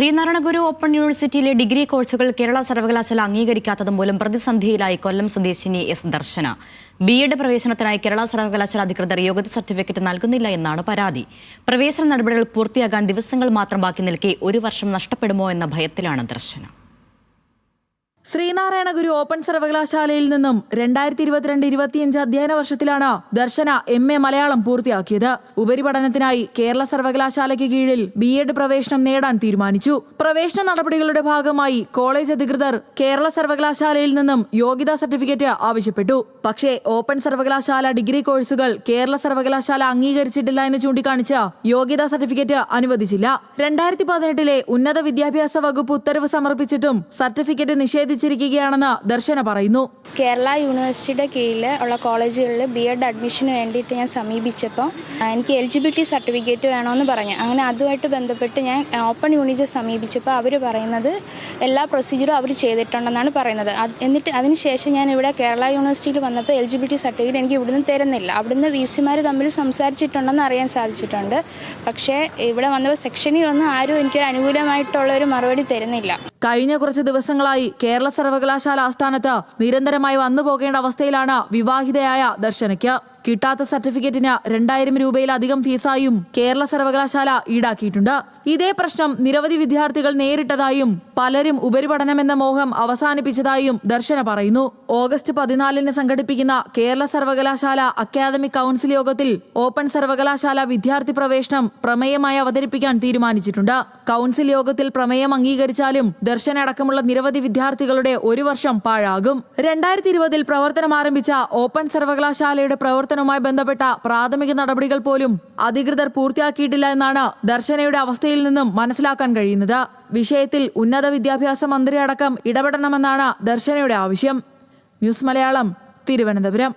Sreenarayana Guru open യൂണിവേഴ്സിറ്റിയിലെ degree കോഴ്സുകൾ കേരള സർവകലാശാല അംഗീകരിക്കാത്തത് മൂലം പ്രതിസന്ധിയിലായി കൊല്ലം സ്വദേശിനി എസ് ദർശന. ബി എഡ് പ്രവേശനത്തിനായി കേരള സർവകലാശാല അധികൃതർ യോഗ്യത സർട്ടിഫിക്കറ്റ് നൽകുന്നില്ല എന്നാണ് പരാതി. പ്രവേശന നടപടികൾ പൂർത്തിയാകാൻ ദിവസങ്ങൾ മാത്രം ബാക്കി നിൽക്കെ ഒരു വർഷം നഷ്ടപ്പെടുമോ എന്ന ഭയത്തിലാണ് ദർശന. ശ്രീനാരായണ ഗുരു ഓപ്പൺ സർവകലാശാലയിൽ നിന്നും രണ്ടായിരത്തി ഇരുപത്തിരണ്ട് ഇരുപത്തിയഞ്ച് അധ്യയന വർഷത്തിലാണ് ദർശന എം എ മലയാളം പൂർത്തിയാക്കിയത്. ഉപരിപഠനത്തിനായി കേരള സർവകലാശാലയ്ക്ക് കീഴിൽ ബി എഡ് പ്രവേശനം നേടാൻ തീരുമാനിച്ചു. പ്രവേശന നടപടികളുടെ ഭാഗമായി കോളേജ് അധികൃതർ കേരള സർവകലാശാലയിൽ നിന്നും യോഗ്യതാ സർട്ടിഫിക്കറ്റ് ആവശ്യപ്പെട്ടു. പക്ഷേ ഓപ്പൺ സർവകലാശാല ഡിഗ്രി കോഴ്സുകൾ കേരള സർവകലാശാല അംഗീകരിച്ചിട്ടില്ല എന്ന് ചൂണ്ടിക്കാണിച്ച് യോഗ്യതാ സർട്ടിഫിക്കറ്റ് അനുവദിച്ചില്ല. രണ്ടായിരത്തി പതിനെട്ടിലെ ഉന്നത വിദ്യാഭ്യാസ വകുപ്പ് ഉത്തരവ് സമർപ്പിച്ചിട്ടും സർട്ടിഫിക്കറ്റ് നിഷേധിച്ചിരിക്കുകയാണെന്ന് ദർശന പറയുന്നു. കേരള യൂണിവേഴ്സിറ്റിയുടെ കീഴിൽ ഉള്ള കോളേജുകളിൽ ബി എഡ് അഡ്മിഷന് വേണ്ടിയിട്ട് ഞാൻ സമീപിച്ചപ്പോൾ എനിക്ക് ടി സർട്ടിഫിക്കറ്റ് വേണമെന്ന് പറഞ്ഞു. അങ്ങനെ അതുമായിട്ട് ബന്ധപ്പെട്ട് ഞാൻ ഓപ്പൺ യൂണിറ്റ് സമീപിച്ചപ്പോൾ അവർ പറയുന്നത് എല്ലാ പ്രൊസീജിയറും അവർ ചെയ്തിട്ടുണ്ടെന്നാണ് പറയുന്നത്. എന്നിട്ട് അതിനുശേഷം ഞാൻ ഇവിടെ കേരള യൂണിവേഴ്സിറ്റിയിൽ വന്നപ്പോൾ ടി സർട്ടിഫിക്കറ്റ് എനിക്ക് ഇവിടുന്ന് തരുന്നില്ല. അവിടുന്ന് വി സിമാർ തമ്മിൽ സംസാരിച്ചിട്ടുണ്ടെന്ന് അറിയാൻ സാധിച്ചിട്ടുണ്ട്. പക്ഷേ ഇവിടെ വന്നപ്പോൾ സെക്ഷനിൽ ഒന്നും ആരും എനിക്കൊരു അനുകൂലമായിട്ടുള്ള ഒരു മറുപടി തരുന്നില്ല. കഴിഞ്ഞ കുറച്ച് ദിവസങ്ങളായി കേരള സർവകലാശാല ആസ്ഥാനത്ത് നിരന്തരമായി വന്നു പോകേണ്ട അവസ്ഥയിലാണ് വിവാഹിതയായ ദർശനയ്ക്ക്. കിട്ടാത്ത സർട്ടിഫിക്കറ്റിന് രണ്ടായിരം രൂപയിലധികം ഫീസായും കേരള സർവകലാശാല ഈടാക്കിയിട്ടുണ്ട്. ഇതേ പ്രശ്നം നിരവധി വിദ്യാർത്ഥികൾ നേരിട്ടതായും പലരും ഉപരിപഠനമെന്ന മോഹം അവസാനിപ്പിച്ചതായും ദർശന പറയുന്നു. ഓഗസ്റ്റ് പതിനാലിന് സംഘടിപ്പിക്കുന്ന കേരള സർവകലാശാല അക്കാദമിക് കൗൺസിൽ യോഗത്തിൽ ഓപ്പൺ സർവകലാശാല വിദ്യാർത്ഥി പ്രവേശനം പ്രമേയമായി അവതരിപ്പിക്കാൻ തീരുമാനിച്ചിട്ടുണ്ട്. കൗൺസിൽ യോഗത്തിൽ പ്രമേയം അംഗീകരിച്ചാലും ദർശന അടക്കമുള്ള നിരവധി വിദ്യാർത്ഥികളുടെ ഒരു വർഷം പാഴാകും. രണ്ടായിരത്തി ഇരുപതിൽ പ്രവർത്തനം ആരംഭിച്ച ഓപ്പൺ സർവകലാശാലയുടെ പ്രവർത്തനവുമായി ബന്ധപ്പെട്ട പ്രാഥമിക നടപടികൾ പോലും അധികൃതർ പൂർത്തിയാക്കിയിട്ടില്ല എന്നാണ് ദർശനയുടെ അവസ്ഥയിൽ നിന്നും മനസ്സിലാക്കാൻ കഴിയുന്നത്. വിഷയത്തിൽ ഉന്നത വിദ്യാഭ്യാസ മന്ത്രി അടക്കം ഇടപെടണമെന്നാണ് ദർശനയുടെ ആവശ്യം. ന്യൂസ് മലയാളം തിരുവനന്തപുരം.